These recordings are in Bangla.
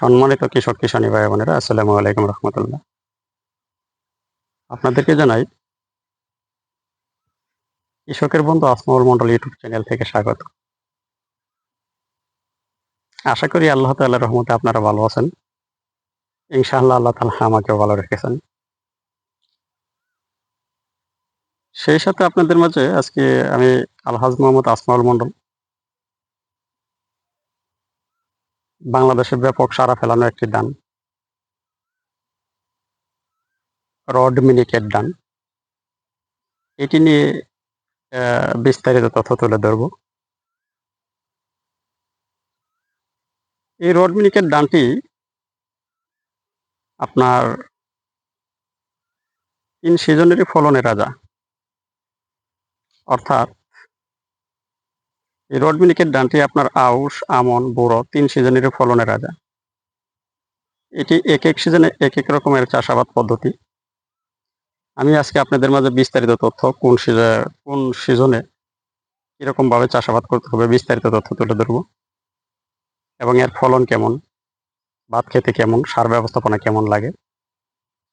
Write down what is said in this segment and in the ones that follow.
সম্মানিত কৃষক কিষানী ভাই বোনেরা, আসসালামু আলাইকুম রহমতুল্লাহ। আপনাদেরকে জানাই, কৃষকের বন্ধু আসমাউল মন্ডল ইউটিউব চ্যানেল থেকে স্বাগত। আশা করি আল্লাহ তাল্লাহ রহমতে আপনারা ভালো আছেন। ইনশাআল্লাহ আল্লাহ তালা আমাকেও ভালো রেখেছেন। সেই সাথে আপনাদের মাঝে আজকে আমি আলহাজ মোহাম্মদ আসমাউল মন্ডল বাংলাদেশে ব্যাপক সারা ফেলানো একটি দান। রড মিনিকেট ডান এটি নিয়ে বিস্তারিত তথ্য তুলে ধরব। এই রড মিনিকেট ডানটি আপনার তিন সিজনেরই ফলনের রাজা। অর্থাৎ এই রড মিনিকেট ডানটি আপনার আউশ, আমন, বোরো তিন সিজনেরই ফলনের রাজা। এটি এক এক সিজনে এক এক রকমের চাষাবাদ পদ্ধতি। আমি আজকে আপনাদের মাঝে বিস্তারিত তথ্য কোন সিজনে কোন সিজনে কীরকম ভাবে চাষাবাদ করতে হবে বিস্তারিত তথ্য তুলে ধরবো। এবং এর ফলন কেমন, ভাত খেতে কেমন, সার ব্যবস্থাপনা কেমন লাগে,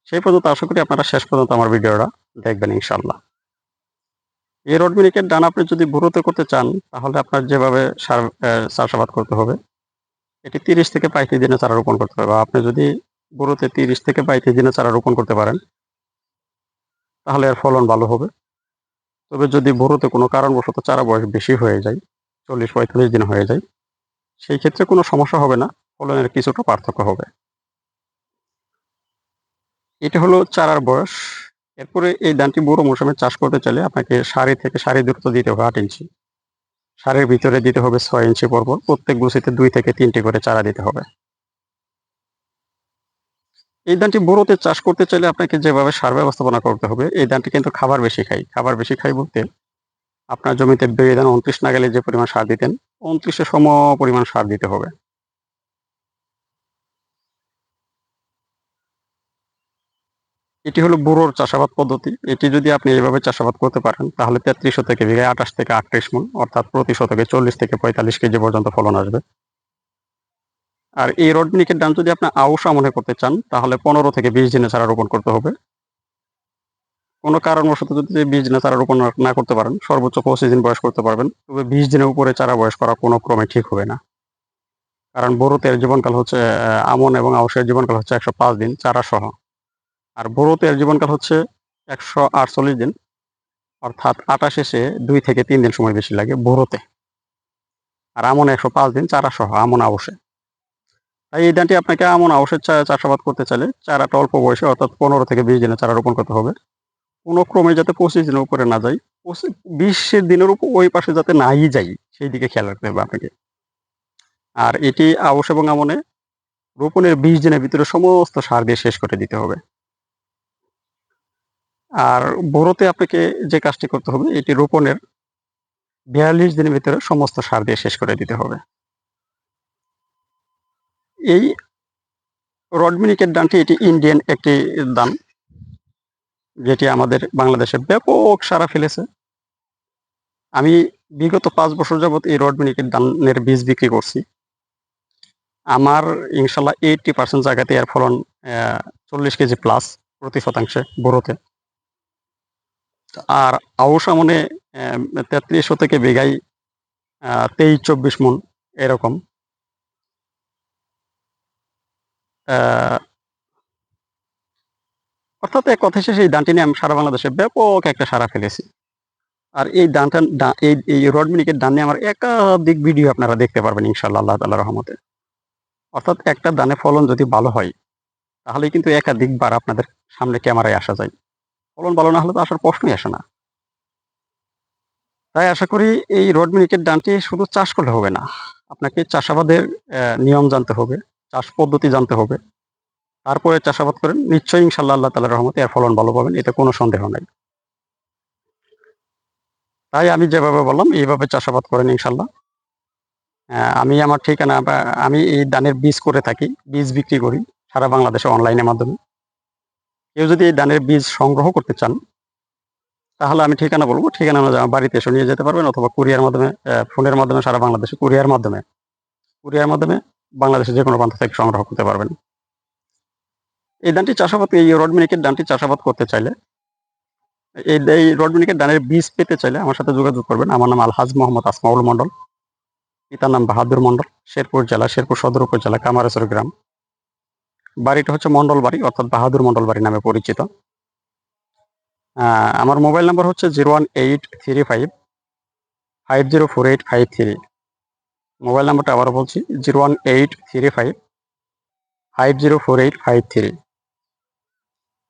সেই পর্যন্ত আশা করি আপনারা শেষ পর্যন্ত আমার ভিডিওটা দেখবেন ইনশাল্লাহ এই রড মিনিকেট ডান আপনি যদি বুড়োতে করতে চান, তাহলে আপনার যেভাবে সার চাষাবাদ করতে হবে, এটি তিরিশ থেকে পঁয়ত্রিশ দিনে চারা রোপণ করতে হবে। আপনি যদি বুড়োতে তিরিশ থেকে পঁয়ত্রিশ দিনে চারা রোপণ করতে পারেন, তাহলে এর ফলন ভালো হবে। তবে যদি বড়োতে কোনো কারণবশত চারা বয়স বেশি হয়ে যায়, চল্লিশ পঁয়তাল্লিশ দিন হয়ে যায়, সেই ক্ষেত্রে কোনো সমস্যা হবে না, ফলনের কিছুটা পার্থক্য হবে। এটা হলো চারার বয়স। এরপরে এই ধানটি বড় মৌসুমে চাষ করতে চাইলে আপনাকে সারি থেকে সারি দূরত্ব দিতে হবে আট ইঞ্চি। সারের ভিতরে দিতে হবে ছয় ইঞ্চি পরপর প্রত্যেক গুছিতে দুই থেকে তিনটি করে চারা দিতে হবে। এই ধানটি বড়োতে চাষ করতে চাইলে আপনাকে যেভাবে সার ব্যবস্থাপনা করতে হবে, এই ধানটি কিন্তু খাবার বেশি খাই। খাবার বেশি খাই বলতে আপনার জমিতে বেড়ে ধান উনত্রিশ না গেলে যে পরিমাণ সার দিতেন উনত্রিশে সম পরিমাণ সার দিতে হবে। এটি হলো বুড়োর চাষাবাদ পদ্ধতি। এটি যদি আপনি এইভাবে চাষাবাদ করতে পারেন, তাহলে তেত্রিশশো থেকে বিঘায় আঠাশ থেকে আটত্রিশ মন, অর্থাৎ প্রতি শতকে চল্লিশ থেকে পঁয়তাল্লিশ কেজি পর্যন্ত ফলন আসবে। আর এই রড মিনিকের দাম যদি আপনি আউশ আমনে করতে চান, তাহলে পনেরো থেকে বিশ দিনে চারা রোপণ করতে হবে। কোনো কারণবশত যদি বিশ দিনে চারা রোপণ না- করতে পারেন, সর্বোচ্চ পঁচিশ দিন বয়স করতে পারবেন। তবে বিশ দিনের উপরে চারা বয়স করা কোনো ক্রমে ঠিক হবে না। কারণ বড়তের জীবনকাল হচ্ছে আমন এবং আউশের জীবনকাল হচ্ছে একশো পাঁচ দিন চারা সহ আর বড়তের জীবনকাল হচ্ছে একশো আটচল্লিশ দিন, অর্থাৎ আটা শেষে দুই থেকে তিন দিন সময় বেশি লাগে বড়তে আর আমন একশো পাঁচ দিন, চারা সহ, আমন আউশে তাই এই ধানটি আপনাকে আমন চা- চাষাবাদ করতে চাইলে চারাটা অল্প বয়সে, অর্থাৎ পনেরো থেকে বিশ দিনে চারা রোপণ করতে হবে। কোনো ক্রমে যাতে পঁচিশ দিনের উপরে না যায়, পঁচিশ, বিশের দিনের উপর ওই পাশে যাতে নাই যাই সেই দিকে খেয়াল রাখতে হবে আপনাকে। আর এটি আউশ এবং আমনে রোপণের বিশ দিনের ভিতরে সমস্ত সার দিয়ে শেষ করে দিতে হবে। আর বড়তে আপনাকে যে কাজটি করতে হবে, এটি রোপণের বিয়াল্লিশ দিনের ভিতরে সমস্ত সার দিয়ে শেষ করে দিতে হবে। এই রডমিনিকের দানটি এটি ইন্ডিয়ান একটি দান, যেটি আমাদের বাংলাদেশে ব্যাপক সারা ফেলেছে। আমি বিগত পাঁচ বছর যাবত এই রডমিনিকের দানের বীজ বিক্রি করছি। আমার ইনশাল্লাহ এইটটি পার্সেন্ট জায়গাতে এর ফলন চল্লিশ কেজি প্লাস প্রতি শতাংশে বড়োতে আর আউশ আমনে তেত্রিশশো থেকে বিঘাই তেইশ, চব্বিশ মন এরকম। অর্থাৎ এক কথা শেষে এই দানটি নিয়ে আমি সারা বাংলাদেশে ব্যাপক একটা সারা ফেলেছি। আর এই দানটা এই এই রড মিনিকের দান নিয়ে আমার একাধিক ভিডিও আপনারা দেখতে পারবেন ইনশাল্লাহ আল্লাহ তাল্লাহ রহমতে। অর্থাৎ একটা দানে ফলন যদি ভালো হয় তাহলে কিন্তু একাধিকবার আপনাদের সামনে ক্যামেরায় আসা যায়। ফলন ভালো না হলে তো আসার প্রশ্নই আসে না। তাই আশা করি এই রড মিনিকের দানটি শুধু চাষ করলে হবে না, আপনাকে চাষাবাদের নিয়ম জানতে হবে, চাষ পদ্ধতি জানতে হবে। তারপরে চাষাবাদ করেন, নিশ্চয়ই ইনশাল্লাহ আল্লাহ তালা রহমতে এর ফলন ভালো পাবেন, এতে কোনো সন্দেহ নাই। তাই আমি যেভাবে বললাম, এইভাবে চাষাবাদ করেন ইনশাল্লাহ আমি আমার ঠিকানা আমি এই ধানের বীজ করে থাকি, বীজ বিক্রি করি সারা বাংলাদেশে অনলাইনের মাধ্যমে। কেউ যদি এই ধানের বীজ সংগ্রহ করতে চান, তাহলে আমি ঠিকানা বলব। ঠিকানা বাড়িতে এসে নিয়ে যেতে পারবেন অথবা কুরিয়ার মাধ্যমে ফোনের মাধ্যমে সারা বাংলাদেশে কুরিয়ার মাধ্যমে কুরিয়ার মাধ্যমে বাংলাদেশের যে কোনো প্রান্ত থেকে সংগ্রহ করতে পারবেন। এই ধানটি চাষাবাদ, এই রড মিনিকেট ধানটি চাষাবাদ করতে চাইলে, এই এই রড মিনিকেট ধানের বীজ পেতে চাইলে আমার সাথে যোগাযোগ করবেন। আমার নাম আলহাজ মোহাম্মদ আসমাউল মন্ডল পিতার নাম বাহাদুর মন্ডল শেরপুর জেলা, শেরপুর সদর উপজেলা, কামারেশ্বর গ্রাম। বাড়িটা হচ্ছে মন্ডল বাড়ি, অর্থাৎ বাহাদুর মন্ডল বাড়ি নামে পরিচিত। আমার মোবাইল নাম্বার হচ্ছে zero one eight three five five zero four eight five three. Mobile নাম্বারটা আবার বলছি, zero one eight three five five zero four eight five three.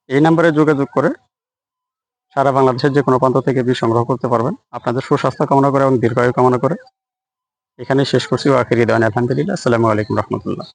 এই নাম্বারে যোগাযোগ করে সারা বাংলাদেশের যে কোনো প্রান্ত থেকে বীজ সংগ্রহ করতে পারবেন। আপনাদের সুস্বাস্থ্য কামনা করে এবং দীর্ঘায়ু কামনা করে এখানে শেষ করছি। ওয়াকির আলহামদুলিল্লাহ। আসসালামু আলাইকুম রহমতুল্লাহ।